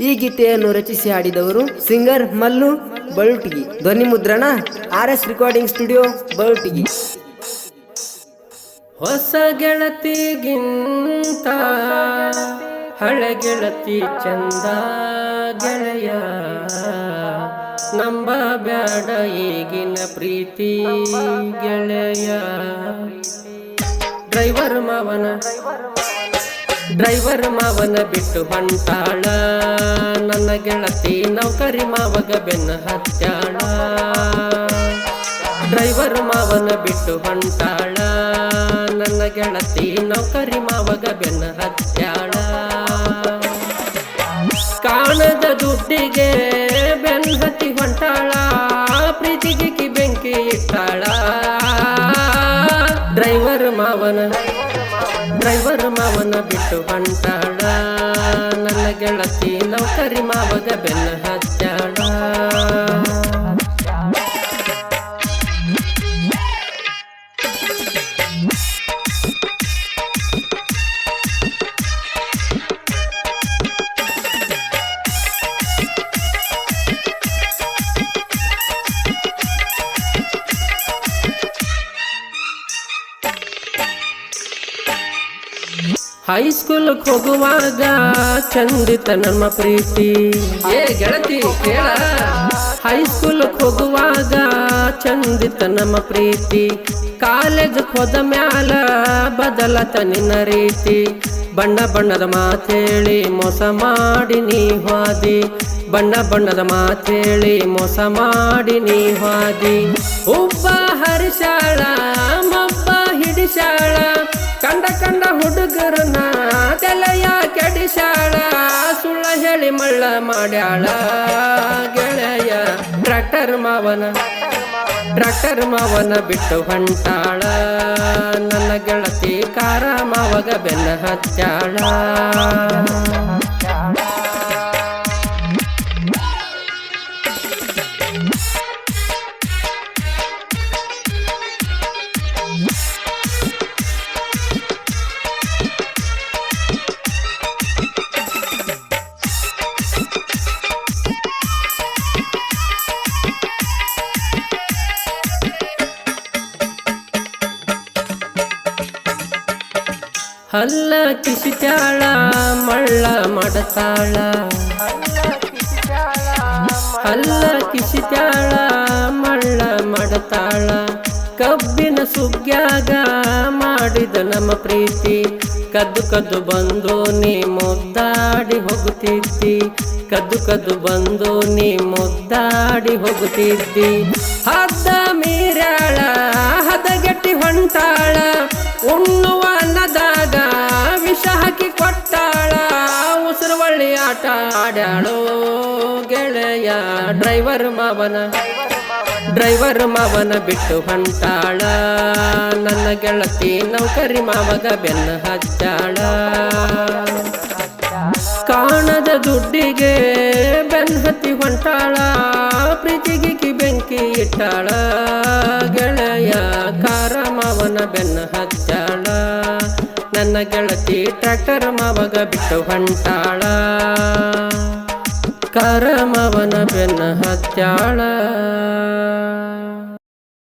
ಈ ಗೀತೆಯನ್ನು ರಚಿಸಿ ಹಾಡಿದವರು ಸಿಂಗರ್ ಮಲ್ಲು ಬಳುಟಿಗಿ. ಧ್ವನಿ ಮುದ್ರಣ ಆರ್ ಎಸ್ ರೆಕಾರ್ಡಿಂಗ್ ಸ್ಟುಡಿಯೋ ಬಳುಟಿಗಿ. ಹೊಸ ಗೆಳತಿಗಿಂತ ಹಳೆ ಗೆಳತಿ ಚಂದ ಗೆಳೆಯ. ನಂಬ ಬ್ಯಾಡ ಈಗಿನ ಪ್ರೀತಿ ಗೆಳೆಯ. ಡ್ರೈವರ್ ಮಾವನ ಡ್ರೈವರ್ ಮಾವನ ಬಿಟ್ಟು ಬಂಟಾಳ. ನನ್ನ ಗೆಳತಿ ನೌಕರಿ ಮಾವಗ ಬೆನ್ನ ಹತ್ಯಾಳ. ಡ್ರೈವರ್ ಮಾವನ ಬಿಟ್ಟು ಬಂಟಾಳ. ನನ್ನ ಗೆಳತಿ ನೌಕರಿ ಮಾವಗ ಬೆನ್ನ ಹತ್ಯಾಳ. ಕಾಣದ ದುಡ್ಡಿಗೆ ಬೆನ್ನ ಹತ್ತಿ ಹೊಂಟಾಳ. ಪ್ರೀತಿಗೆ ಬೆಂಕಿ ಇಟ್ಟಾಳ. ಮಾವನ ಬಿಟ್ಟು ಬಂಟಾಳ. ನನ್ನ ಗೆಳತಿ ನೌಕರಿ ಮಾವಗ ಬೆನ್ನ ಹತ್ಯಾಳ ಹೈಸ್ಕೂಲ್ ಹೋಗುವಾಗ ಚಂದಿತ ನಮ್ಮ ಪ್ರೀತಿ. ಏ ಗೆಳತಿ ಕೇಳ ಹೈಸ್ಕೂಲ್ ಹೋಗುವಾಗ ಚಂದಿತ ನಮ್ಮ ಪ್ರೀತಿ. ಕಾಲೇಜ್ ಹೋದ ಮ್ಯಾಲ ಬದಲತ ನಿನ್ನ ರೀತಿ. ಬಣ್ಣ ಬಣ್ಣದ ಮಾತೇಳಿ ಮೋಸ ಮಾಡಿ ನೀ ಹಾದಿ ಬಣ್ಣ ಬಣ್ಣದ ಮಾತೇಳಿ ಮೋಸ ಮಾಡಿ ನೀ ಹಾದಿ ಉಬ್ಬ ಹರಿಶಾಳ, ಮಬ್ಬ ಹಿಡಿಶಾಳ. ಕಂಡ ಕಂಡ ಹುಡುಗರನ್ನ ತೆಲೆಯ ಕೆಡಿಸಾಳ ಸುಳ್ಳ ಹೇಳಿ ಮಳ್ಳ ಮಾಡ್ಯಾಳ. ಗೆಳೆಯ ಟ್ರ್ಯಾಕ್ಟರ್ ಮಾವನ ಟ್ರ್ಯಾಕ್ಟರ್ ಮಾವನ ಬಿಟ್ಟು ಹೊಂಟಾಳ. ನನ್ನ ಗೆಳತಿ ಕಾರ ಮಾವಗ ಬೆನ್ನ ಹಚ್ಚಾಳ ಹಲ್ಲ ಕಿಸಿತಾಳ ಮಳ್ಳ ಮಡತಾಳ. ಹಲ್ಲ ಕಿಸಿತಾಳ ಮಳ್ಳ ಮಡತಾಳ. ಕಬ್ಬಿನ ಸುಗ್ಗ್ಯಾಗ ಮಾಡಿದ ನಮ್ಮ ಪ್ರೀತಿ. ಕದ್ದು ಕದ್ದು ಬಂದು ನೀ ಮುದ್ದಾಡಿ ಹೋಗುತ್ತಿದ್ದಿ. ಕದ್ದು ಕದ್ದು ಬಂದು ನೀ ಮುದ್ದಾಡಿ ಹೋಗುತ್ತಿದ್ದಿ. ಹದ್ದ ಮೀರಾಳ ಹದಗೆಟ್ಟಿ ಹೊಂಟಾಳ. ಉಣ್ಣುವ ವಿಷ ಹಾಕಿ ಕೊಟ್ಟಾಳ ಉಸಿರು ಒಳ್ಳಿ ಆಟ ಆಡ್ಯಾಳೋ ಗೆಳೆಯ ಡ್ರೈವರ್ ಮಾವನ. ಡ್ರೈವರ್ ಮಾವನ ಬಿಟ್ಟು ಹೊಂಟಾಳ, ನನ್ನ ಗೆಳತಿ ನೌಕರಿ ಮಾವಗ ಬೆನ್ನ ಹಚ್ಚಾಳ. ಕಾಣದ ದುಡ್ಡಿಗೆ ಬೆನ್ನ ಹತ್ತಿ ಹೊಂಟಾಳ ಪ್ರೀತಿಗಿಕ್ಕಿ ಬೆಂಕಿ ಇಟ್ಟಾಳ. ಗೆಳೆಯ ಕಾರ ಮಾವನ ಬೆನ್ನ ಹಚ್ಚಾಳ. ನನ್ನ ಗೆಳತಿ ಟ್ರ್ಯಾಕ್ಟರ್ ಮಾವಗ ಬಿಟ್ಟು ಹೊಂಟಾಳ. ಕರಮವನ ಮಾವನ ಬೆನ್ನ ಹಚ್ಚಾಳ